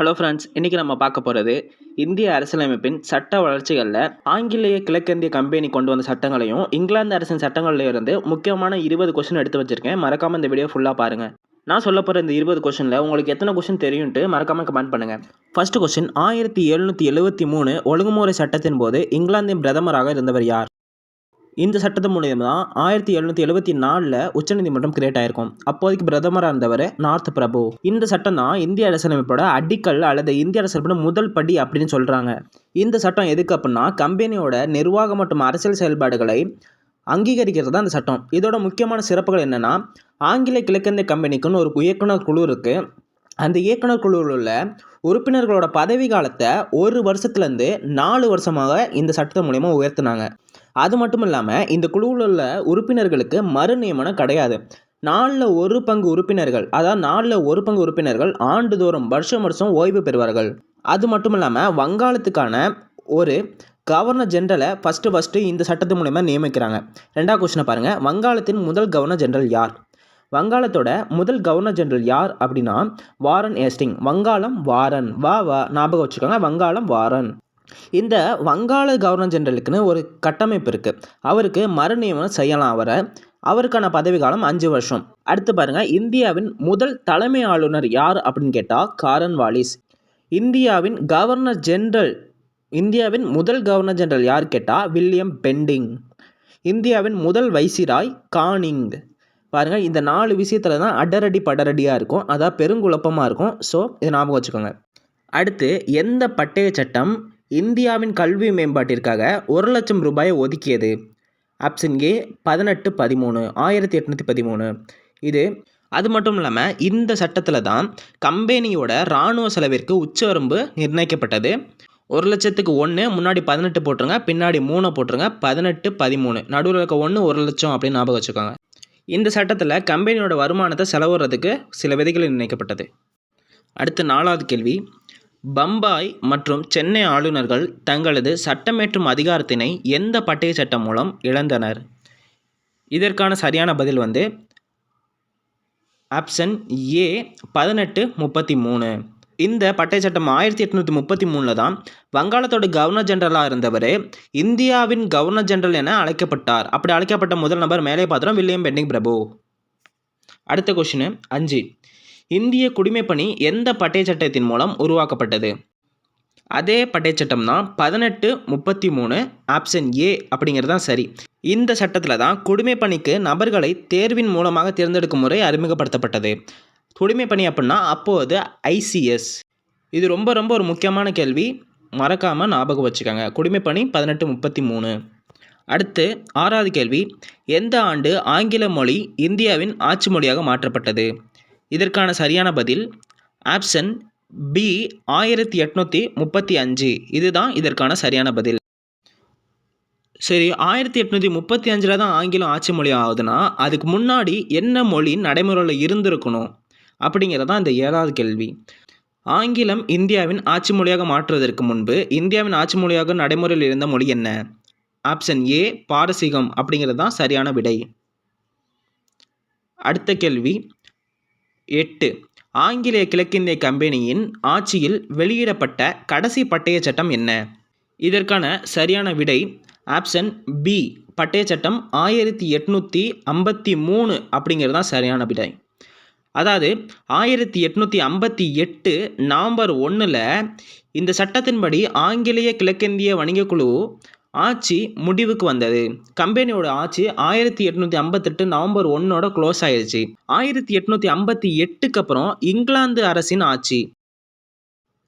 Hello friends இன்றைக்கி நம்ம பார்க்க போகிறது இந்திய அரசியலமைப்பின் சட்ட வளர்ச்சிகளில் ஆங்கிலேய கிழக்கிந்திய கம்பெனி கொண்டு வந்த சட்டங்களையும் இங்கிலாந்து அரசின் சட்டங்கள்ல இருந்து முக்கியமான இருபது கொஷின் எடுத்து வச்சுருக்கேன். மறக்காமல் இந்த வீடியோ ஃபுல்லாக பாருங்கள் நான் சொல்ல போகிற இந்த இருபது கொஷனில் உங்களுக்கு எத்தனை கொஷின் தெரியும்ட்டு மறக்காமல் கமெண்ட் பண்ணுங்கள் ஃபர்ஸ்ட் கொஷின் ஆயிரத்தி எழுநூற்றி எழுபத்தி மூணு ஒழுங்குமுறை சட்டத்தின் போது இங்கிலாந்தின் பிரதமராக இருந்தவர் யார்? இந்த சட்டத்தின் மூலியமாக தான் ஆயிரத்தி எழுநூற்றி எழுபத்தி நாலில் உச்சநீதிமன்றம் கிரியேட் ஆயிருக்கும். அப்போதைக்கு பிரதமராக இருந்தவர் நார்த் பிரபு. இந்த சட்டம் தான் இந்திய அரசியலமைப்போட அடிக்கல் அல்லது இந்திய அரசியலமைப்போட முதல் படி அப்படின்னு சொல்கிறாங்க இந்த சட்டம் எதுக்கு அப்படின்னா கம்பெனியோட நிர்வாகம் மற்றும் அரசியல் செயல்பாடுகளை அங்கீகரிக்கிறது தான் இந்த சட்டம். இதோட முக்கியமான சிறப்புகள் என்னென்னா ஆங்கில கிழக்கிந்திய கம்பெனிக்குன்னு ஒரு இயக்குனர் குழு இருக்குது அந்த இயக்குனர் குழுவில் உள்ள உறுப்பினர்களோட பதவி காலத்தை ஒரு வருஷத்துலேருந்து நாலு வருஷமாக இந்த சட்டத்தின் மூலயமா உயர்த்தினாங்க. அது மட்டும் இல்லாமல் இந்த குழுவில் உள்ள உறுப்பினர்களுக்கு மறு நியமனம் கிடையாது. நாலில் ஒரு பங்கு உறுப்பினர்கள் அதாவது நாலில் ஒரு பங்கு உறுப்பினர்கள் ஆண்டுதோறும் வருஷம் வருஷம் ஓய்வு பெறுவார்கள். அது மட்டும் இல்லாமல் வங்காளத்துக்கான ஒரு கவர்னர் ஜென்ரலை ஃபஸ்ட்டு ஃபஸ்ட்டு இந்த சட்டத்து மூலயமா நியமிக்கிறாங்க. ரெண்டாவது கொஸ்டினை பாருங்கள் வங்காளத்தின் முதல் கவர்னர் ஜென்ரல் யார்? வங்காளத்தோட முதல் கவர்னர் ஜென்ரல் யார் அப்படின்னா வாரன் ஏஸ்டிங். வங்காளம் வாரன். வா வா ஞாபகம் வச்சுக்கோங்க. வங்காளம் வாரன். இந்த வங்காள கவர்னர் ஜெனரலுக்குன்னு ஒரு கட்டமைப்பு இருக்குது அவருக்கு மறுநியமனம் செய்யலாம் அவரை. அவருக்கான பதவி காலம் அஞ்சு வருஷம். அடுத்து பாருங்கள் இந்தியாவின் முதல் தலைமை ஆளுநர் யார் அப்படின்னு கேட்டால் காரன் வாலிஸ். இந்தியாவின் கவர்னர் ஜெனரல் இந்தியாவின் முதல் கவர்னர் ஜெனரல் யார் கேட்டால் வில்லியம் பெண்டிங். இந்தியாவின் முதல் வைசிராய் கானிங். பாருங்கள் இந்த நாலு விஷயத்தில் தான் அடரடி படரடியாக இருக்கும். அதான் பெருங்குழப்பமாக இருக்கும். ஸோ இதை ஞாபகம் வச்சுக்கோங்க. அடுத்து எந்த பட்டய சட்டம் இந்தியாவின் கல்வி மேம்பாட்டிற்காக ஒரு லட்சம் ரூபாயை ஒதுக்கியது. ஆப்ஷன் ஏ பதினெட்டு பதிமூணு ஆயிரத்தி எட்நூற்றி பதிமூணு. இது அது மட்டும் இல்லாமல் இந்த சட்டத்தில் தான் கம்பெனியோட இராணுவ செலவிற்கு உச்சவரம்பு நிர்ணயிக்கப்பட்டது. ஒரு லட்சத்துக்கு ஒன்று முன்னாடி பதினெட்டு போட்டுருங்க பின்னாடி மூணை போட்டுருங்க பதினெட்டு பதிமூணு. நடுவில் இருக்க ஒன்று ஒரு லட்சம் அப்படின்னு ஞாபகம் வச்சுக்கோங்க. இந்த சட்டத்தில் கம்பெனியோட வருமானத்தை செலவுறதுக்கு சில விதைகள் நிர்ணயிக்கப்பட்டது. அடுத்து நாலாவது கேள்வி பம்பாய் மற்றும் சென்னை ஆளுநர்கள் தங்களது சட்டமேற்றும் அதிகாரத்தினை எந்த பட்டய சட்டம் மூலம் இழந்தனர்? இதற்கான சரியான பதில் வந்து ஆப்ஷன் ஏ பதினெட்டு முப்பத்தி மூணு. இந்த பட்டை சட்டம் ஆயிரத்தி எட்நூற்றி முப்பத்தி மூணில் தான் வங்காளத்தோட கவர்னர் ஜெனரலாக இருந்தவர் இந்தியாவின் கவர்னர் ஜெனரல் என அழைக்கப்பட்டார். அப்படி அழைக்கப்பட்ட முதல் நபர் மேலே பாத்திரம் வில்லியம் பெண்டிங் பிரபு. அடுத்த கொஷின் அஞ்சு. இந்திய குடிமைப்பணி எந்த பட்டை சட்டத்தின் மூலம் உருவாக்கப்பட்டது? அதே பட்டை சட்டம் தான் பதினெட்டு முப்பத்தி மூணு ஆப்ஷன் ஏ அப்படிங்கிறது தான் சரி. இந்த சட்டத்தில் தான் குடிமைப்பணிக்கு நபர்களை தேர்வின் மூலமாக தேர்ந்தெடுக்கும் முறை அறிமுகப்படுத்தப்பட்டது. குடிமைப்பணி அப்படின்னா அப்போது ஐசிஎஸ் இது ரொம்ப ரொம்ப ஒரு முக்கியமான கேள்வி. மறக்காமல் ஞாபகம் வச்சுக்கோங்க. குடிமைப்பணி பதினெட்டு முப்பத்தி மூணு அடுத்து ஆறாவது கேள்வி. எந்த ஆண்டு ஆங்கில மொழி இந்தியாவின் ஆட்சி மொழியாக மாற்றப்பட்டது? இதற்கான சரியான பதில் ஆப்ஷன் பி ஆயிரத்தி எட்நூற்றி முப்பத்தி அஞ்சு. இதுதான் இதற்கான சரியான பதில். சரி ஆயிரத்தி எட்நூற்றி முப்பத்தி அஞ்சில் தான் ஆங்கிலம் ஆட்சி மொழி ஆகுதுன்னா அதுக்கு முன்னாடி என்ன மொழி நடைமுறையில் இருந்திருக்கணும் அப்படிங்கிறது தான் இந்த ஏழாவது கேள்வி. ஆங்கிலம் இந்தியாவின் ஆட்சி மொழியாக மாற்றுவதற்கு முன்பு இந்தியாவின் ஆட்சி மொழியாக நடைமுறையில் இருந்த மொழி என்ன? ஆப்ஷன் ஏ பாரசீகம் அப்படிங்கிறது தான் சரியான விடை. அடுத்த கேள்வி. எட்டு. ஆங்கிலேய கிழக்கிந்திய கம்பெனியின் ஆட்சியில் வெளியிடப்பட்ட கடைசி பட்டய சட்டம் என்ன? இதற்கான சரியான விடை ஆப்ஷன் பி பட்டய சட்டம் ஆயிரத்தி எட்நூற்றி ஐம்பத்தி மூணு அப்படிங்கிறது தான் சரியான விடை. அதாவது ஆயிரத்தி எட்நூற்றி ஐம்பத்தி எட்டு நவம்பர் ஒன்றில் இந்த சட்டத்தின்படி ஆங்கிலேய கிழக்கிந்திய வணிகக்குழு ஆட்சி முடிவுக்கு வந்தது. கம்பெனியோட ஆட்சி ஆயிரத்தி எட்நூற்றி ஐம்பத்தெட்டு நவம்பர் ஒன்னோட க்ளோஸ் ஆயிடுச்சு ஆயிரத்தி எட்நூற்றி ஐம்பத்தி எட்டுக்கு அப்புறம் இங்கிலாந்து அரசின் ஆட்சி.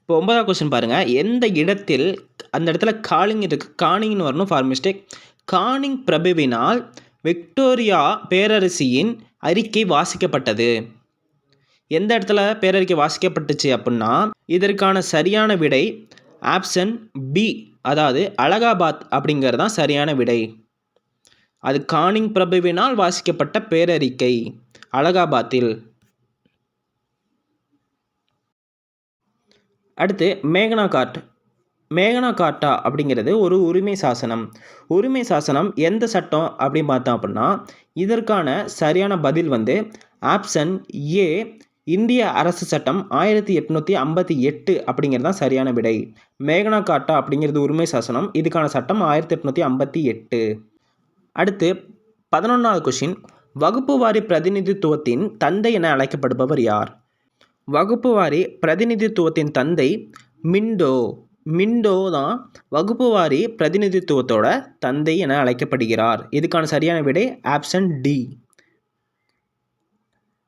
இப்போ ஒன்பதாவது கொஸ்டின் பாருங்கள் எந்த இடத்தில் அந்த இடத்துல காலிங் இருக்கு? காணிங்னு வரணும் ஃபார் மிஸ்டேக் கானிங் பிரபுவினால் விக்டோரியா பேரரசியின் அறிக்கை வாசிக்கப்பட்டது. எந்த இடத்துல பேரறிக்கை வாசிக்கப்பட்டுச்சு அப்படின்னா இதற்கான சரியான விடை ஆப்ஷன் பி. அதாவது அலகாபாத் அப்படிங்கிறது தான் சரியான விடை. அது கானிங் பிரபுவினால் வாசிக்கப்பட்ட பேரறிக்கை. அலகாபாத்தில். அடுத்து மேகனா காட் மேகனா காட்டா அப்படிங்கிறது ஒரு உரிமை சாசனம். உரிமை சாசனம் எந்த சட்டம் அப்படின்னு பார்த்தோம் அப்படின்னா இதற்கான சரியான பதில் வந்து ஆப்ஷன் ஏ இந்திய அரசு சட்டம் ஆயிரத்தி எட்நூற்றி ஐம்பத்தி எட்டு அப்படிங்கிறது தான் சரியான விடை. மேகனா காட்டா அப்படிங்கிறது உரிமை சாசனம். இதுக்கான சட்டம் ஆயிரத்தி எட்நூற்றி ஐம்பத்தி எட்டு. அடுத்து பதினொன்றாவது கொஷின் வகுப்பு வாரி பிரதிநிதித்துவத்தின் தந்தை என அழைக்கப்படுபவர் யார்? வகுப்பு வாரி பிரதிநிதித்துவத்தின் தந்தை மிண்டோ. மிண்டோ தான் வகுப்பு வாரி பிரதிநிதித்துவத்தோட தந்தை என அழைக்கப்படுகிறார். இதுக்கான சரியான விடை ஆப்ஷன் டி.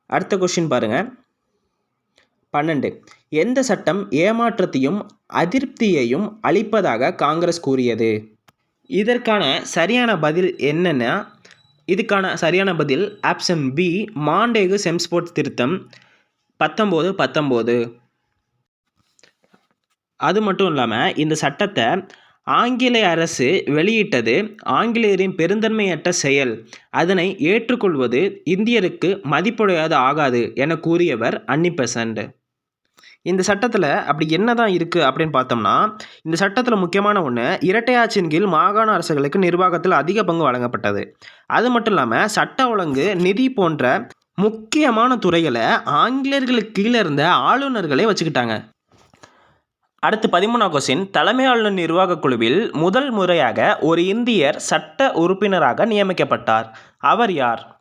அடுத்த கொஷின் பாருங்கள் பன்னெண்டு. எந்த சட்டம் ஏமாற்றத்தையும் அதிருப்தியையும் அளிப்பதாக காங்கிரஸ் கூறியது? இதற்கான சரியான பதில் என்னென்னா இதுக்கான சரியான பதில் ஆப்ஷன் பி மாண்டேகு செம்ஸ்போர்ட் திருத்தம் பத்தொம்போது பத்தொம்போது அது மட்டும் இல்லாமல் இந்த சட்டத்தை ஆங்கிலேய அரசு வெளியிட்டது ஆங்கிலேயரின் பெருந்தன்மையற்ற செயல். அதனை ஏற்றுக்கொள்வது இந்தியருக்கு மதிப்புடையது ஆகாது என கூறியவர் அன்னி பெசன்ட் இந்த சட்டத்தில் அப்படி என்ன தான் இருக்குது அப்படின்னு பார்த்தோம்னா இந்த சட்டத்தில் முக்கியமான ஒன்று இரட்டையாட்சியின் கீழ் மாகாண அரசுகளுக்கு நிர்வாகத்தில் அதிக பங்கு வழங்கப்பட்டது. அது மட்டும் இல்லாமல் சட்ட ஒழுங்கு நிதி போன்ற முக்கியமான துறைகளை ஆங்கிலேயர்களுக்கு கீழே இருந்த ஆளுநர்களே வச்சுக்கிட்டாங்க. அடுத்து பதிமூணாம் கொஸ்டின் தலைமை ஆளுநர் நிர்வாகக் குழுவில் முதல் முறையாக ஒரு இந்தியர் சட்ட உறுப்பினராக நியமிக்கப்பட்டார். அவர் யார்?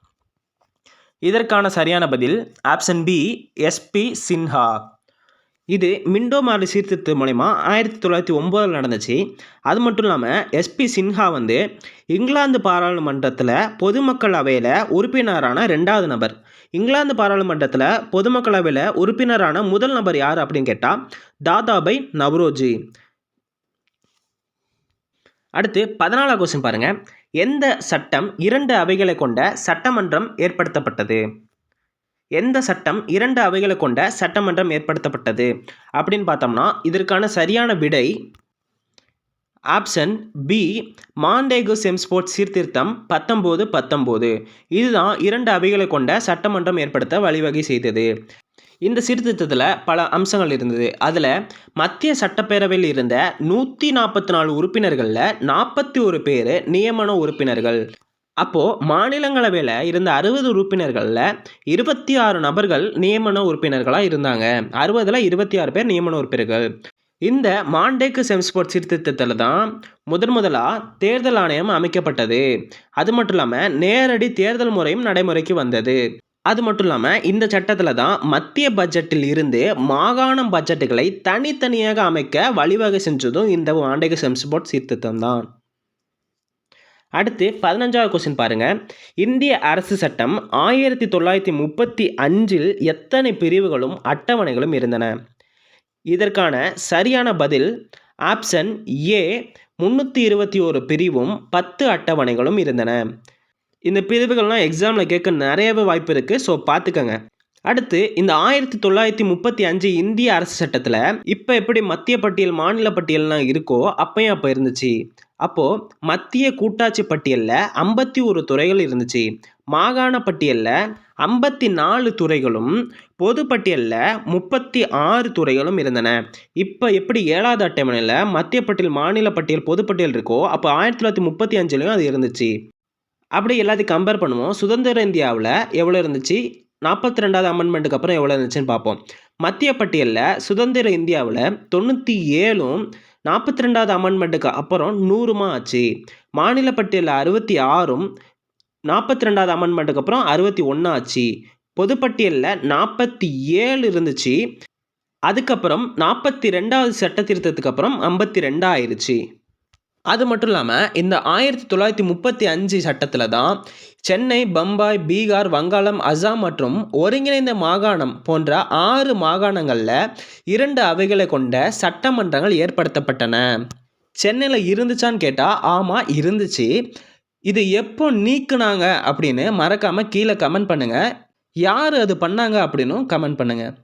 இதற்கான சரியான பதில் ஆப்ஷன் பி எஸ்பி சின்ஹா. இது மிண்டோ மாறு சீர்திருத்தம் மூலயமா ஆயிரத்தி தொள்ளாயிரத்தி ஒம்போதில் நடந்துச்சு. அது மட்டும் இல்லாமல் எஸ்பி சின்ஹா வந்து இங்கிலாந்து பாராளுமன்றத்தில் பொதுமக்கள் அவையில் உறுப்பினரான ரெண்டாவது நபர். இங்கிலாந்து பாராளுமன்றத்தில் பொதுமக்கள் அவையில் உறுப்பினரான முதல் நபர் யார் அப்படின்னு கேட்டால் தாதாபை நவ்ரோஜி. அடுத்து பதினாலாம் கொஸ்டின் பாருங்கள் எந்த சட்டம் இரண்டு அவைகளை கொண்ட சட்டமன்றம் ஏற்படுத்தப்பட்டது? எந்த சட்டம் இரண்டு அவைகளை கொண்ட சட்டமன்றம் ஏற்படுத்தப்பட்டது? அப்படின்னு பார்த்தோம்னா இதற்கான சரியான விடை ஆப்ஷன் பி மாண்டேகு செம்ஸ்போர்ட் சீர்திருத்தம் பத்தொம்போது பத்தொம்போது இதுதான் இரண்டு அவைகளை கொண்ட சட்டமன்றம் ஏற்படுத்த வழிவகை செய்தது. இந்த சீர்திருத்தத்தில் பல அம்சங்கள் இருந்தது. அதில் மத்திய சட்டப்பேரவையில் இருந்த நூற்றி நாற்பத்தி நாலு உறுப்பினர்களில் நாற்பத்தி ஒரு பேர் நியமன உறுப்பினர்கள். அப்போது மாநிலங்களவையில் இருந்த அறுபது உறுப்பினர்களில் இருபத்தி ஆறு நபர்கள் நியமன உறுப்பினர்களாக இருந்தாங்க. அறுபதில் இருபத்தி ஆறு பேர் நியமன உறுப்பினர்கள். இந்த மாண்டேக்கு செம்ஸ்போர்ட் சீர்திருத்தத்தில் தான் முதன் முதலாக தேர்தல் ஆணையம் அமைக்கப்பட்டது. அது மட்டும் இல்லாமல் நேரடி தேர்தல் முறையும் நடைமுறைக்கு வந்தது. அது மட்டும் இல்லாமல் இந்த சட்டத்தில் தான் மத்திய பட்ஜெட்டில் இருந்து மாகாணம் பட்ஜெட்டுகளை தனித்தனியாக அமைக்க வழிவகை செஞ்சதும் இந்த மாண்டேக்கு செம்ஸ்போர்ட் சீர்திருத்தம் தான். அடுத்து பதினஞ்சாவது கொஸ்டின் பாருங்கள் இந்திய அரசு சட்டம் ஆயிரத்தி தொள்ளாயிரத்தி முப்பத்தி அஞ்சில் எத்தனை பிரிவுகளும் அட்டவணைகளும் இருந்தன? இதற்கான சரியான பதில் ஆப்ஷன் ஏ முந்நூற்றி இருபத்தி ஒரு பிரிவும் பத்து அட்டவணைகளும் இருந்தன. இந்த பிரிவுகள்லாம் எக்ஸாமில் கேட்க நிறையவே வாய்ப்பு இருக்குது ஸோ பார்த்துக்கங்க. அடுத்து இந்த ஆயிரத்தி தொள்ளாயிரத்தி முப்பத்தி அஞ்சு இந்திய அரசு சட்டத்தில் இப்போ எப்படி மத்திய பட்டியல் மாநில பட்டியல்லாம் இருக்கோ அப்பயும் அப்போ இருந்துச்சு அப்போது மத்திய கூட்டாட்சி பட்டியலில் ஐம்பத்தி ஒரு துறைகள் இருந்துச்சு. மாகாண பட்டியலில் ஐம்பத்தி நாலு துறைகளும் பொது பட்டியலில் முப்பத்தி ஆறு துறைகளும் இருந்தன. இப்போ எப்படி ஏழாவது அட்டவணையில் மத்திய பட்டியல் மாநில பட்டியல் பொதுப்பட்டியல் இருக்கோ அப்போ ஆயிரத்தி தொள்ளாயிரத்தி முப்பத்தி அஞ்சுலேயும் அது இருந்துச்சு. அப்படி எல்லாத்தையும் கம்பேர் பண்ணுவோம். சுதந்திர இந்தியாவில் எவ்வளோ இருந்துச்சு? நாற்பத்தி ரெண்டாவது அமெண்ட்மெண்ட்டுக்கு அப்புறம் எவ்வளோ இருந்துச்சுன்னு பார்ப்போம். மத்திய பட்டியலில் சுதந்திர இந்தியாவில் தொண்ணூற்றி ஏழும் நாற்பத்தி ரெண்டாவது அமெண்ட்மெண்ட்டுக்கு அப்புறம் நூறுமா ஆச்சு. மாநில பட்டியலில் அறுபத்தி ஆறும் நாற்பத்தி ரெண்டாவது அமெண்ட்மெண்ட்டுக்கு அப்புறம் அறுபத்தி ஒன்று ஆச்சு. பொதுப்பட்டியலில் நாற்பத்தி ஏழு இருந்துச்சு. அதுக்கப்புறம் நாற்பத்தி ரெண்டாவது சட்ட திருத்தத்துக்கு அப்புறம் ஐம்பத்தி ரெண்டாயிருச்சு அது மட்டும் இல்லாமல் இந்த ஆயிரத்தி தொள்ளாயிரத்தி முப்பத்தி அஞ்சு சட்டத்தில் தான் சென்னை பம்பாய் பீகார் வங்காளம் அசாம் மற்றும் ஒருங்கிணைந்த மாகாணம் போன்ற ஆறு மாகாணங்களில் இரண்டு அவைகளை கொண்ட சட்டமன்றங்கள் ஏற்படுத்தப்பட்டன. சென்னையில் இருந்துச்சான்னு கேட்டால் ஆமாம் இருந்துச்சு. இது எப்போ நீக்குனாங்க அப்படின்னு மறக்காமல் கீழே கமெண்ட் பண்ணுங்கள் யார் அது பண்ணாங்க அப்படின்னும் கமெண்ட் பண்ணுங்கள்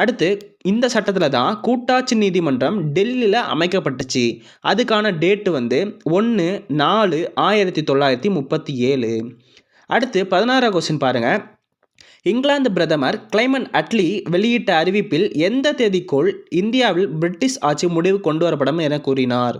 அடுத்து இந்த சட்டத்தில் தான் கூட்டாட்சி நீதிமன்றம் டெல்லியில் அமைக்கப்பட்டுச்சு. அதுக்கான டேட்டு வந்து ஒன்று நாலு ஆயிரத்தி தொள்ளாயிரத்தி முப்பத்தி ஏழு. அடுத்து பதினாறாம் கொஸ்டின் பாருங்கள் இங்கிலாந்து பிரதமர் கிளைமன் அட்லி வெளியிட்ட அறிவிப்பில் எந்த தேதிக்குள் இந்தியாவில் பிரிட்டிஷ் ஆட்சி முடிவு கொண்டு வரப்படும் என கூறினார்.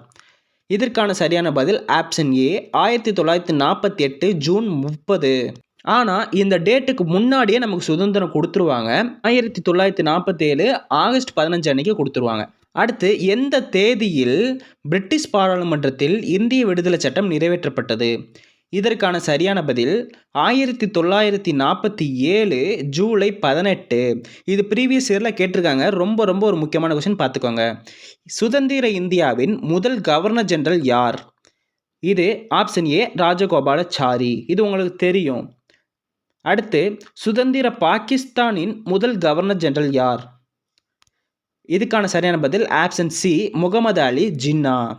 இதற்கான சரியான பதில் ஆப்ஷன் ஏ ஆயிரத்தி தொள்ளாயிரத்தி நாற்பத்தி எட்டு ஜூன் முப்பது. ஆனால் இந்த டேட்டுக்கு முன்னாடியே நமக்கு சுதந்திரம் கொடுத்துருவாங்க. ஆயிரத்தி தொள்ளாயிரத்தி நாற்பத்தேழு ஆகஸ்ட் பதினஞ்சு அன்னைக்கு கொடுத்துருவாங்க. அடுத்து எந்த தேதியில் பிரிட்டிஷ் பாராளுமன்றத்தில் இந்திய விடுதலை சட்டம் நிறைவேற்றப்பட்டது? இதற்கான சரியான பதில் ஆயிரத்தி தொள்ளாயிரத்தி நாற்பத்தி ஏழு ஜூலை பதினெட்டு. இது ப்ரீவியஸ் இயரில் கேட்டிருக்காங்க. ரொம்ப ரொம்ப ஒரு முக்கியமான கொஸ்டின் பார்த்துக்கோங்க. சுதந்திர இந்தியாவின் முதல் கவர்னர் ஜெனரல் யார்? இது ஆப்ஷன் ஏ ராஜகோபாலாச்சாரி. இது உங்களுக்கு தெரியும். அடுத்து சுதந்திர பாகிஸ்தானின் முதல் கவர்னர் ஜெனரல் யார்? இதுக்கான சரியான பதில் ஆப்ஷன் சி முகமது அலி ஜின்னா.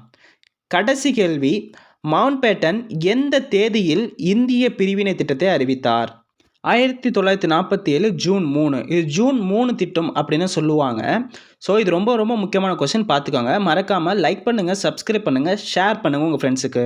கடைசி கேள்வி மவுண்ட்பேட்டன் எந்த தேதியில் இந்திய பிரிவினை திட்டத்தை அறிவித்தார்? ஆயிரத்தி தொள்ளாயிரத்தி நாற்பத்தி ஏழு ஜூன் மூணு. இது ஜூன் மூணு திட்டம் அப்படின்னு சொல்லுவாங்க. ஸோ இது ரொம்ப ரொம்ப முக்கியமான கொஸ்டின் பார்த்துக்கோங்க. மறக்காமல் லைக் பண்ணுங்கள் சப்ஸ்கிரைப் பண்ணுங்கள் ஷேர் பண்ணுங்கள் உங்கள் ஃப்ரெண்ட்ஸுக்கு